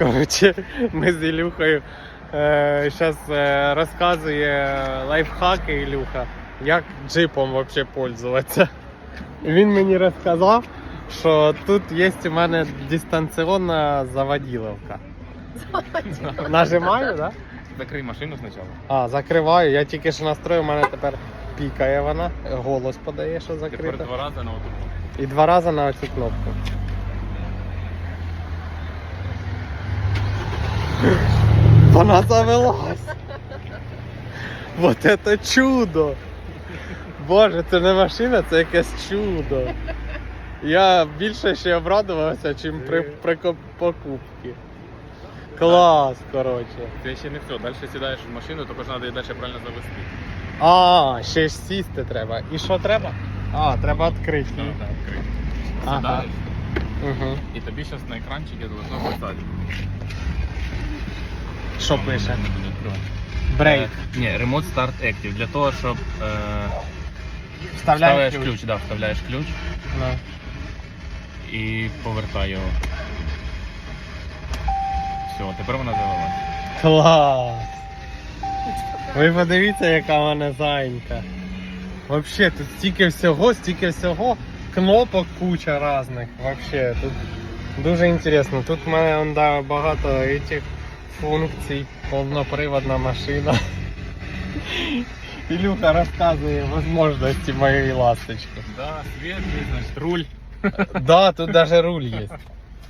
Коротше, ми з Ілюхою зараз е, розказує лайфхаки Ілюха, як джипом вообще пользуватися. Він мені розказав, що тут є у мене дистанційна заводіловка. Нажимаю, так? Да? Закрий машину спочатку. А, закриваю. Я тільки що настроїв, у мене тепер пікає вона, голос подає, що Тепер два рази на отут. І два рази на оцю кнопку. Вона завелась. Вот это чудо! Боже, це не машина, це якесь чудо. Я більше ще обрадувався, чим при, при покупці. Клас, коротше. Це ще не все. Далі сідаєш в машину, тільки ж треба її далі правильно завести. А, ще ж сісти треба. І що треба? А, треба відкрити. Так, так, відкрити. Ага. Сідаєш, Угу. і тобі зараз на екранчикі должно писати. Що пише? Брейк. Е, Ні, Remote Start Active. Для того, щоб е, Вставляєш вставляєш ключ, да, вставляєш ключ Ну. і повертай його. Все, тепер вона завелась. Клас! Ви подивіться, яка вона зайнька. Вообще, тут стільки всього, стільки всього, кнопок куча різних. Вообще, тут дуже інтересно. Тут в мене он, да, багато этих функцій, повноприводна машина. Ілюха розказує можливості моєї ласточки. Да, світ, значить, руль. Да, тут даже руль є.